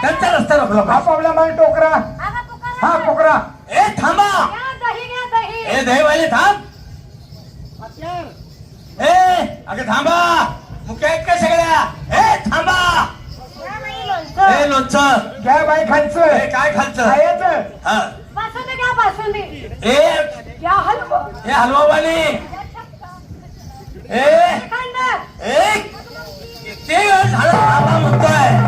त्यांचा रस्ता रोखला हा पाहिजे. पावला मान टोकरा. तुकाराम. हा पोकरा ए थांबा. घ्या दही घ्या दही. ए दहीवाले थांब. ए अगं थांबा. मुख्य आहेत का सगळ्या? ए थांबा. घ्या बाई लोणचं. ए लोणचं. घ्या बाई ए खालचं काय खालचं? खायचं हा. बासुंदी घ्या बासुंदी. ए घ्या हलवं. हे हलवावाली. ए. श्रीखंड. ए वेळ झाला थांबा म्हणतोय.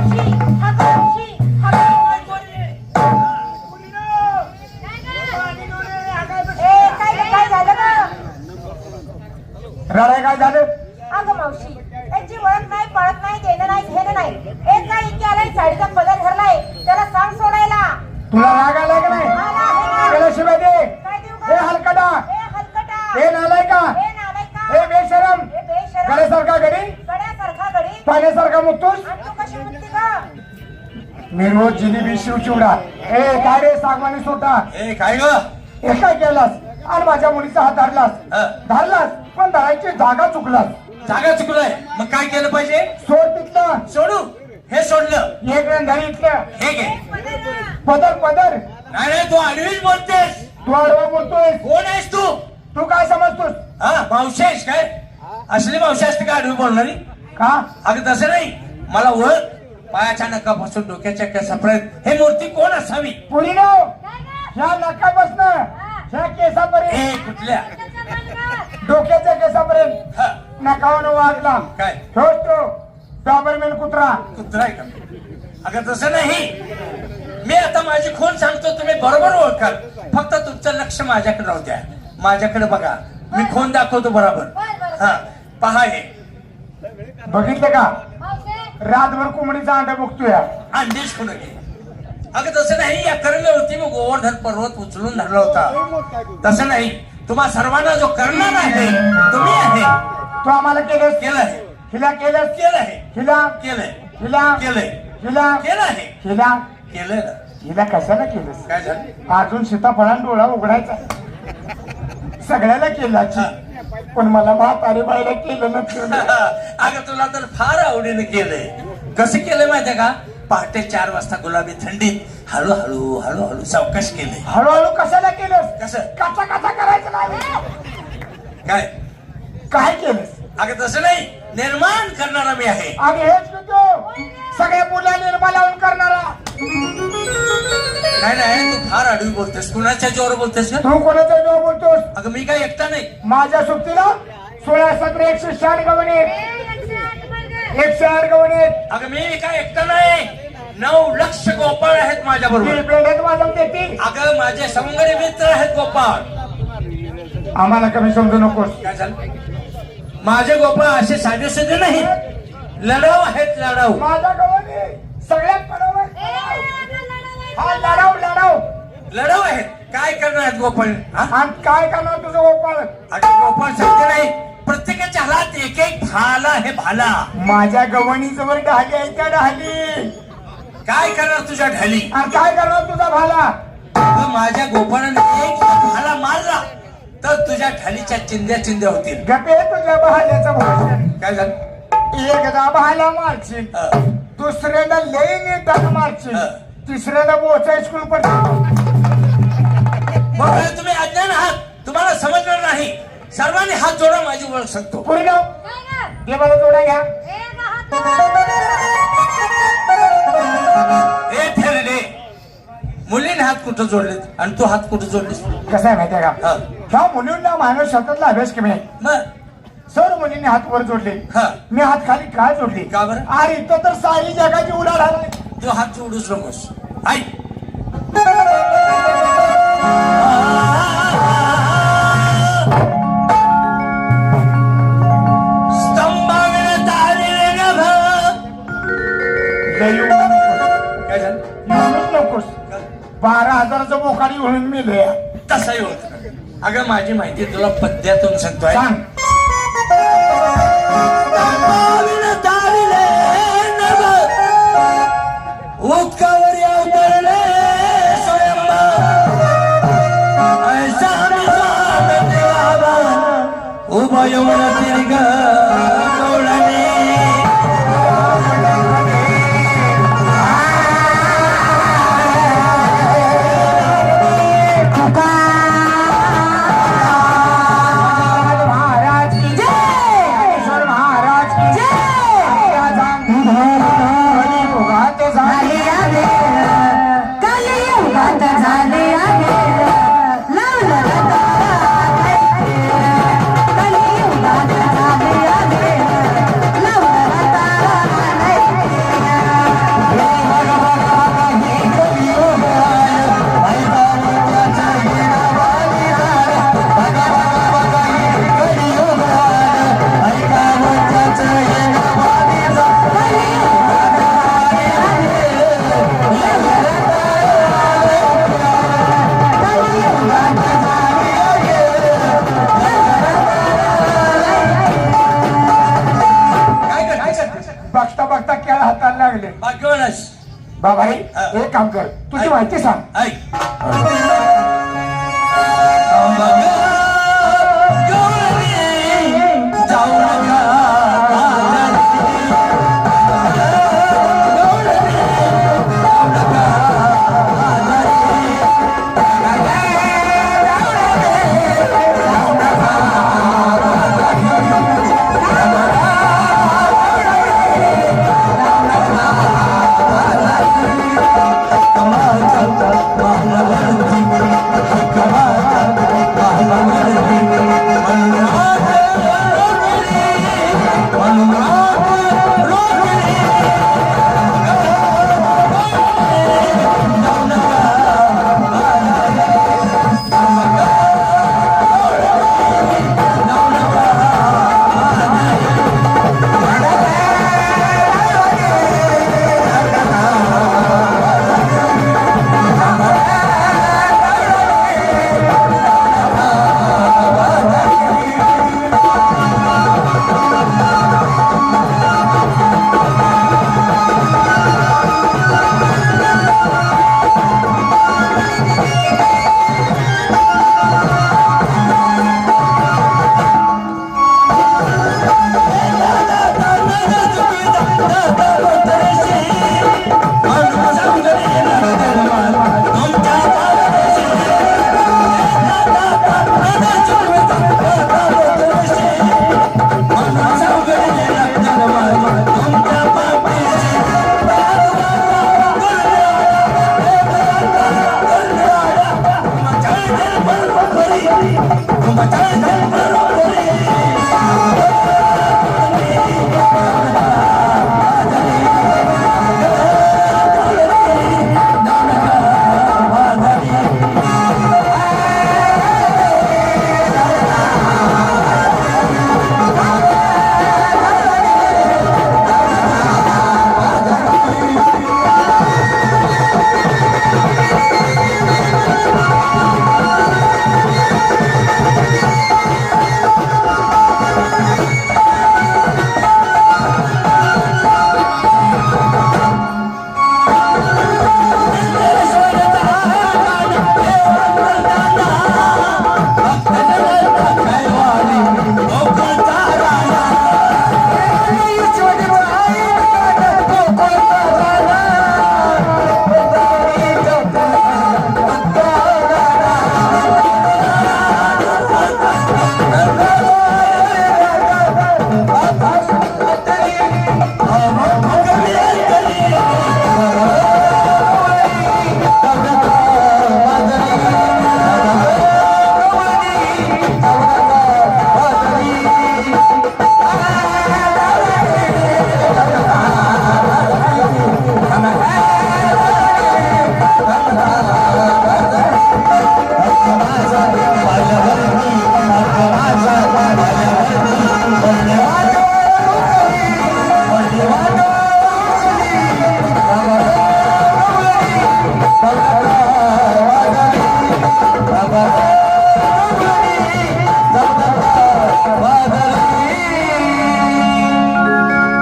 रडाय काय झालं? अगं मावशी त्यांची ओळख नाही पळत नाही देणं नाही घेणं नाही. एक काय इथे आलाय साडीचा पदर धरलाय त्याला सांग सोडायला. तुला राग आलाय का नाही? आला आहे ना. त्याला शिवाय दे. काय देऊ हे? हलकटा. ए हलकटा. हे नालाय का? ए नालायका. हे बेशरम. ए बेशरम. गड्यासारखा गडी गड्यासारखा गडी पाण्यासारखा मुक्तूस आणि तू कशी मुक्ती का निर्मोद जिलेबी शिवचिवडा ए काय रे सागवानी सोटा ए काय ग? हे काय केलास? आणि माझ्या मुलीचा हात धरलास. हा. धरलास पण धरायची जागा चुकलास. जागा चुकलोय. मग काय केलं पाहिजे? सोड तिथलं. सोडू. हे सोडलं. एक धरी इथलं. हे घे. पदर पदर. नाही नाही तू आडवीच बोलतेस. तू आडवा बोलतोय कोण आहेस तू? तू काय समजतोस? हा मावशी आहेस काय? असली मावशी असते का आडवी बोलणारी? का? अगं तसं नाही. मला ओळख. पायाच्या नकापासून डोक्याच्या केसापर्यंत हे मूर्ती कोण असावी? पुरी नाव ह्या नकापासनं. ह्या केसापर्यंत. ए कुठल्या? डोक्याच्या केसापर्यंत. हा, नकावनं वागला काय? ठोस तो डॉबरमॅन कुत्रा. कुत्रा आहे का? अगं तसं नाही. मी आता माझी खून सांगतो तुम्ही बरोबर ओळखाल. फक्त तुमचं लक्ष माझ्याकडे राहू द्या. माझ्याकडे बघा. मी खून दाखवतो बरोबर. हा. पहा हे. बघितलं का? रातभर कोंबडीचा अंडा बघतोय अंडीच खून घे अगं तसं नाही. या करले होती मी गोवर्धन पर्वत उचलून धरला होता. तसं नाही. तुम्हा सर्वांना जो करणार आहे तुम्ही आहे. तू आम्हाला केलं आहे हिला केलं आहे हिला केलंय. हिला केलंय. हिला केलं आहे हिला केलंय ना. हिला कशाला केलंस? काय झालं? अजून सीताफळान डोळा उघडायचा. सगळ्याला केला पण मला म्हातारी बाईला केलं नसतं. अगं तुला तर फार आवडीने केलंय. कसं केलंय माहितीये का? पहाटे चार वाजता गुलाबी थंडीत हळूहळू हळूहळू सावकाश केलंय. हळूहळू कशाला केलंस? कसं? कसा कसा करायचं नाही. काय? काय केलंस? अगं तसं नाही. निर्माण करणारा मी आहे. आणि हेच मी तो सगळ्या मुला निर्मा लावून करणारा. नाही नाही तू फार आडवी बोलतेस. कुणाच्या जोर बोलतेस तू कोणाचा नाव बोलतोस? अगं मी काय एकटा नाही. माझ्या सुट्टीला सोळा सतरा एकशे शहाण्णव गवणे एकशे आठ गवणे अगं मी काय एकटा नाही. नऊ लक्ष गोपाळ आहेत माझ्या बरोबर अगं माझे सवंगडी मित्र आहेत गोपाळ. आम्हाला कमी समजू नकोस. काय झालं? माझे गोपाळ असे साधे साधे नाही. लढाव आहेत लढाव माझा गवणे सगळ्यात बरोबर हा लढाव लढाव लढाव आहेत. काय करणार आहेत गोपाळ? हा? आणि काय करणार तुझं गोपाळ? अगं गोपाळ सांगते नाही. प्रत्येकाच्या हातात एक एक भाला हे भाला. माझ्या गवणीजवळ ढाली आहे त्या ढाली काय करणार तुझ्या ढाली? आणि काय करणार तुझा भाला? माझ्या गोपाळाने एक भाला मारला तर तुझ्या ढालीच्या चिंध्या चिंध्या होतील. गपे तुझ्या भाल्याचं भाषण काय झालं? एकदा भाला मारशील अं, दुसऱ्यांदा लई नीट मारशील हा. तिसऱ्यांदा बोचा स्कूल पण मग हे तुम्ही अज्ञान आहात. तुम्हाला समजणार नाही. सर्वांनी हात जोडा माझी ओळख सांगतो. पुढे जाऊ. देवाला जोडा घ्या. ए थेरडे मुलीने हात कुठं जोडलेत? आणि तू हात कुठं जोडलेस? कसं आहे माहितीये का? हा. ह्या मुलींना मानव शब्दातला अभ्यास कमी आहे मग? सर्व मुलींनी हात वर जोडले. हा. मी हात खाली काय जोडले? का बरं? अरे इथं तर सारी जगाची उलाढ आलाय तू हात जोडूच नकोस. ऐक. नकोस बारा हजाराचं बोकाडी म्हणून मी लया तसंही होत. अगं माझी माहिती तुला पद्यातून सांगतोय सांग. उतकावरी अवतरले. ऐसा. उभा येऊन दीर्घ लागले भाग्यवानस बाबाई हा. एक काम कर. तुझी. माहिती सांग. ऐक.